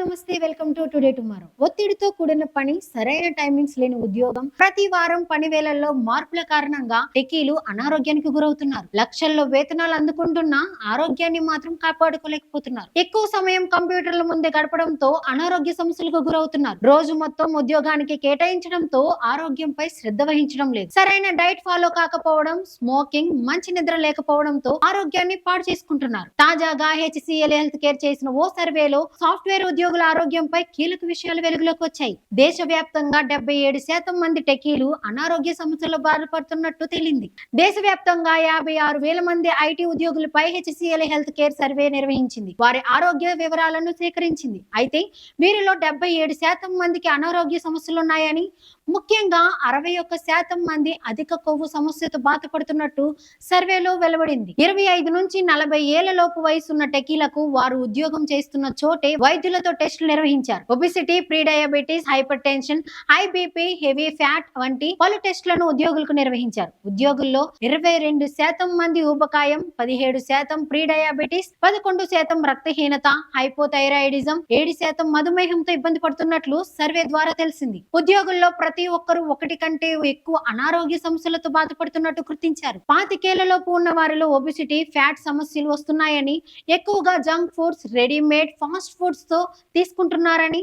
నమస్తే welcome to today tomorrow. ఒత్తిడితో కూడిన పని సరైన టైమింగ్స్ లేని ఉద్యోగం ప్రతి వారం పని వేళల్లో మార్పుల కారణంగా టెకీలు అనారోగ్యానికి గురవుతున్నారు. లక్షల్లో వేతనాలు అందుకుంటున్నా ఆరోగ్యాన్ని మాత్రం కాపాడుకోలేకపోతున్నారు. ఎక్కువ సమయం కంప్యూటర్ల ముందే గడపడంతో అనారోగ్య సమస్యలకు గురవుతున్నారు. రోజు మొత్తం ఉద్యోగానికి కేటాయించడంతో ఆరోగ్యంపై శ్రద్ధ వహించడం లేదు. సరైన డైట్ ఫాలో కాకపోవడం స్మోకింగ్ మంచి నిద్ర లేకపోవడంతో ఆరోగ్యాన్ని పాడు చేసుకుంటున్నారు. తాజాగా హెచ్సిఎల్ హెల్త్ కేర్ చేసిన ఓ సర్వేలో సాఫ్ట్వేర్ ఉద్యోగుల ఆరోగ్యంపై కీలక విషయాలు వెలుగులోకి వచ్చాయి. దేశవ్యాప్తంగా డెబ్బై ఏడు శాతం మంది టెకీలు అనారోగ్య సమస్యలు బాధపడుతున్నట్టు తేలింది. దేశవ్యాప్తంగా యాభై ఆరు వేల మంది ఐటీ ఉద్యోగులపై హెచ్సిఎల్ హెల్త్ కేర్ సర్వే నిర్వహించింది. వారి ఆరోగ్య వివరాలను సేకరించింది. అయితే వీరిలో డెబ్బై ఏడు శాతం మందికి అనారోగ్య సమస్యలు ఉన్నాయని ముఖ్యంగా అరవై ఒక్క శాతం మంది అధిక కొవ్వు సమస్యతో బాధపడుతున్నట్టు సర్వేలో వెలువడింది. ఇరవై ఐదు నుంచి నలభై ఏళ్ళ లోపు వయసున్న టెకీలకు వారు ఉద్యోగం చేస్తున్న చోటే వైద్యులతో టెస్టులు నిర్వహించారు. Obesity pre diabetes hypertension high BP heavy fat వంటి పలు టెస్టులను ఉద్యోగులకు నిర్వహించారు. ఉద్యోగుల్లో ఇరవై రెండు శాతం మంది ఊబకాయం పదిహేడు శాతం ప్రీ డయాబెటీస్ పదకొండు శాతం రక్తహీనత హైపోథైరాయిడిజం ఏడు శాతం మధుమేహంతో ఇబ్బంది పడుతున్నట్లు సర్వే ద్వారా తెలిసింది. ఉద్యోగుల్లో ప్రతి ఒక్కరూ ఒకటి కంటే ఎక్కువ అనారోగ్య సమస్యలతో బాధపడుతున్నట్టు గుర్తించారు. పాతికేళ్ళలోపు ఉన్న వారిలో ఒబిసిటీ ఫ్యాట్ సమస్యలు వస్తున్నాయని ఎక్కువగా జంక్ ఫుడ్స్ రెడీమేడ్ ఫాస్ట్ ఫుడ్స్తో తీసుకుంటున్నారని.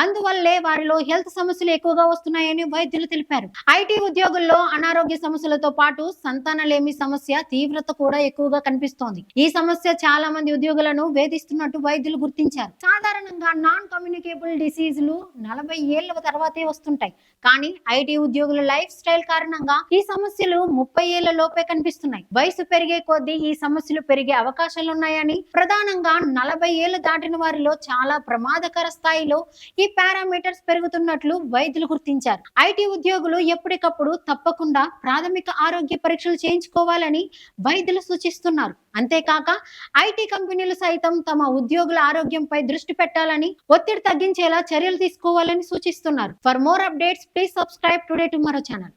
అందువల్లే వారిలో హెల్త్ సమస్యలు ఎక్కువగా వస్తున్నాయని వైద్యులు తెలిపారు. ఐటీ ఉద్యోగుల్లో అనారోగ్య సమస్యలతో పాటు సంతానలేమి సమస్య తీవ్రత కూడా ఎక్కువగా కనిపిస్తోంది. ఈ సమస్య చాలా మంది ఉద్యోగులను వేధిస్తున్నట్టు వైద్యులు గుర్తించారు. సాధారణంగా నాన్ కమ్యూనికేబుల్ డిసీజులు నలభై ఏళ్ళ తర్వాతే వస్తుంటాయి. కానీ ఐటీ ఉద్యోగుల లైఫ్ స్టైల్ కారణంగా ఈ సమస్యలు ముప్పై ఏళ్ళ లోపే కనిపిస్తున్నాయి. వయసు పెరిగే కొద్దీ ఈ సమస్యలు పెరిగే అవకాశాలు ఉన్నాయని ప్రధానంగా నలభై ఏళ్ళు దాటిన వారిలో చాలా ప్రమాదకర స్థాయిలో ఈ పారామీటర్స్ పెరుగుతున్నట్లు వైద్యులు గుర్తించారు. ఐటీ ఉద్యోగులు ఎప్పటికప్పుడు తప్పకుండా ప్రాథమిక ఆరోగ్య పరీక్షలు చేయించుకోవాలని వైద్యులు సూచిస్తున్నారు. అంతేకాక ఐటీ కంపెనీలు సైతం తమ ఉద్యోగుల ఆరోగ్యంపై దృష్టి పెట్టాలని ఒత్తిడి తగ్గించేలా చర్యలు తీసుకోవాలని సూచిస్తున్నారు. For more updates please subscribe today tomorrow channel